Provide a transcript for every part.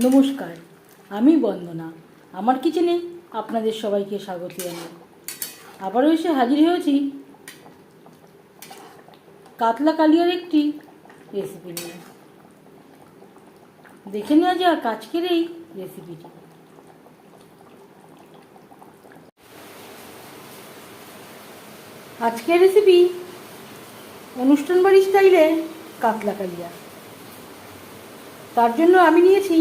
নমস্কার, আমি বন্দনা। আমার কিচেনে আপনাদের সবাইকে স্বাগত জানাই। আবারও এসে হাজির হয়েছি কাতলা কালিয়ার একটি রেসিপি নিয়ে। দেখে নেওয়া যাক আজকের এই রেসিপিটি আজকের রেসিপি অনুষ্ঠান বাড়ি স্টাইলে কাতলা কালিয়া। তার জন্য আমি নিয়েছি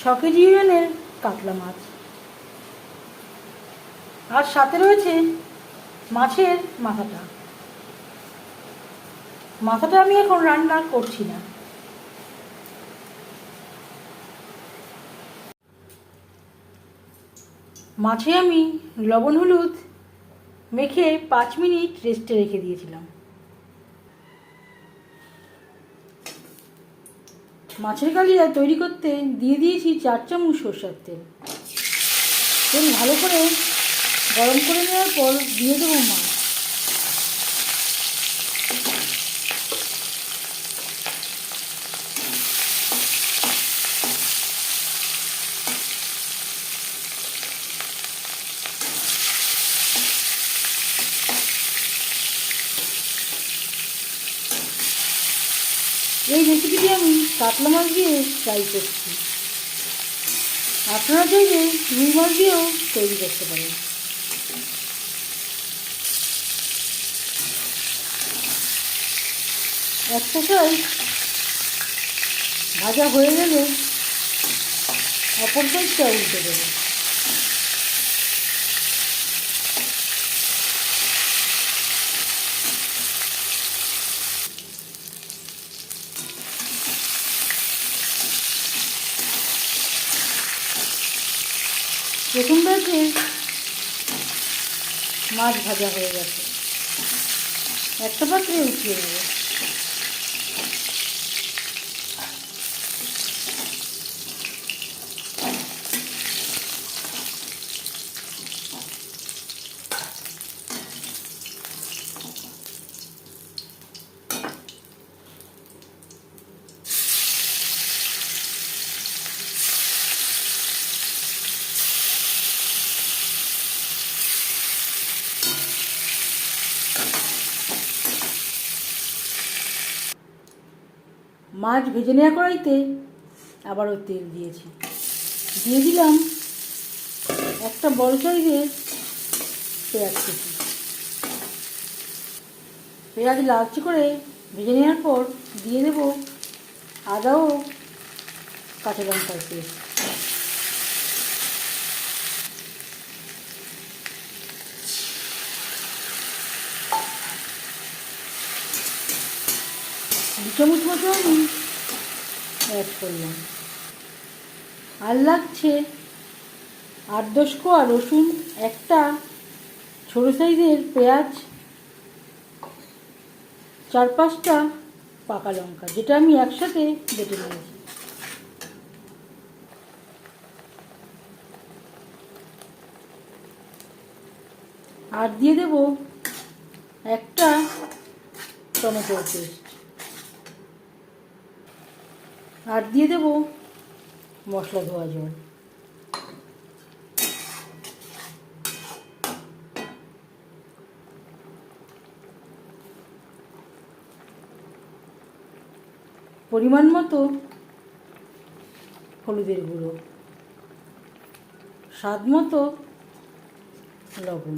ছ কেজি ওজনের কাতলা মাছ। আর সাথে রয়েছে মাছের মাথাটা। মাথাটা আমি এখন রান্না করছি না। মাছে আমি লবণ হলুদ মেখে পাঁচ মিনিট রেস্টে রেখে দিয়েছিলাম। মাছের কালিয়া তৈরি করতে দিয়ে দিয়েছি চার চামচ সর্ষার তেল। তেল ভালো করে গরম করে নেওয়ার পর দিয়ে দেবো মাছ। এই রেসিপিটি আমি কাতলা মাছ দিয়ে ট্রাই করছি। আপনারা চাইলে রুই মাছ দিয়েও তৈরি করতে পারেন। একটা সাইড ভাজা হয়ে গেলে অপর সাইডটা উল্টে দেবো। প্রথম ব্যাচে মাছ ভাজা হয়ে গেছে। একটা পাত্রে উঠিয়ে নেব। মাছ ভেজে নেওয়া কড়াইতে আবারও তেল দিয়েছি। দিয়ে দিলাম একটা বড় সাইজের পেঁয়াজ কুচি। পেঁয়াজ লালচে করে ভেজে নেওয়ার পর দিয়ে দেবো আদাও কাঁচা লঙ্কার পেস্ট। চামচ মতো আমি অ্যাড করলাম আর লাগছে আট দশ কোয়া রসুন, একটা ছোটো সাইজের পেঁয়াজ, চার পাঁচটা পাকা লঙ্কা, যেটা আমি একসাথে বেটে নিয়েছি। আর দিয়ে দেব একটা টমেটোর পেস্ট। আর দিয়ে দেব মশলা ধোয়া জল। পরিমাণ মতো হলুদের গুঁড়ো। স্বাদ মতো লবণ।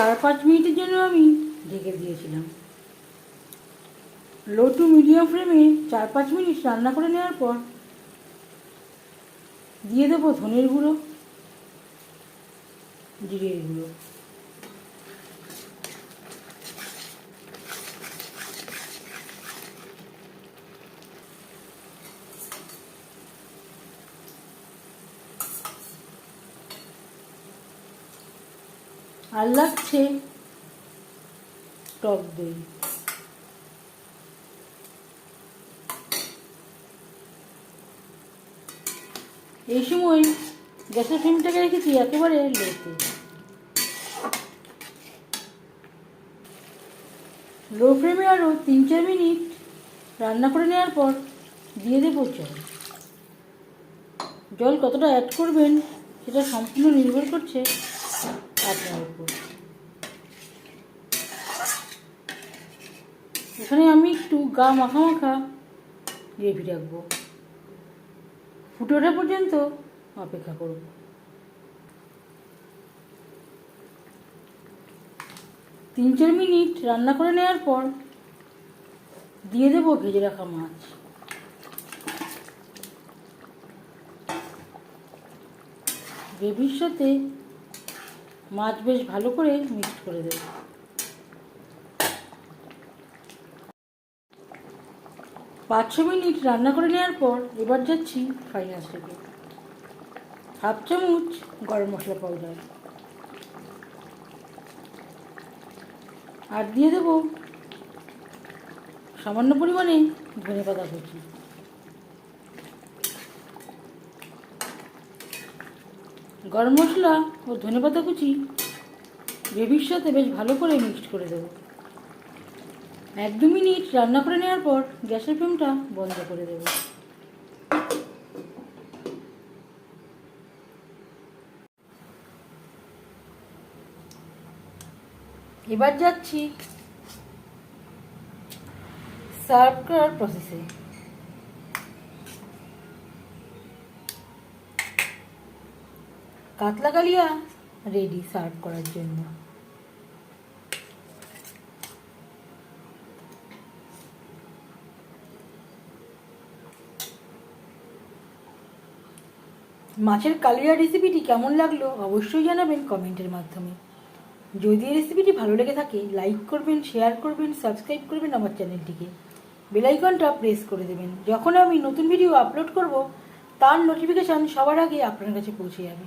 চার পাঁচ মিনিটের জন্য আমি ঢেকে দিয়েছিলাম। লো টু মিডিয়াম ফ্লেমে চার পাঁচ মিনিট রান্না করে নেওয়ার পর দিয়ে দেবো ধনের গুঁড়ো, জিরের গুঁড়ো। আর লাগছে টক দই। এই সময় গ্যাসের ফ্লেমটাকে রেখেছি একেবারে লোতে লো ফ্লেমে আরও তিন চার মিনিট রান্না করে নেওয়ার পর দিয়ে দেবো জল। জল কতটা অ্যাড করবেন সেটা সম্পূর্ণ নির্ভর করছে এখানে আমি একটু গা মাখা মাখা গ্রেভি রাখব। ফুটে ওঠা পর্যন্ত অপেক্ষা করব। তিন চার মিনিট রান্না করে নেওয়ার পর দিয়ে দেবো ভেজে রাখা মাছ। গ্রেভির সাথে মাছ বেশ ভালো করে মিক্সড করে দেবো। পাঁচ ছ মিনিট রান্না করে নেওয়ার পর এবার যাচ্ছি ফাইনাল স্টেপে হাফ চামচ গরম মশলা পাউডার আর দিয়ে দেবো সামান্য পরিমাণে ধনে পাতা কুচি। গরম মশলা ও ধনে পাতা কুচি গ্রেভির সাথে বেশ ভালো করে মিক্সড করে দেবো। এক দু মিনিট রান্না করে নেওয়ার পর গ্যাসের ফ্লেমটা বন্ধ করে দেবো। এবার যাচ্ছি সার্ভ করার প্রসেসে কাতলা কালিয়া রেডি সার্ভ করার জন্য। মাছের কালিয়া রেসিপিটি কেমন লাগল অবশ্যই জানাবেন কমেন্টের মাধ্যমে। যদি রেসিপিটি ভালো লেগে থাকে লাইক করবেন শেয়ার করবেন সাবস্ক্রাইব করবেন আমার চ্যানেলটিকে বেলাইকনটা প্রেস করে দেবেন। যখন আমি নতুন ভিডিও আপলোড করব, তার নোটিফিকেশান সবার আগে আপনার কাছে পৌঁছে যাবে।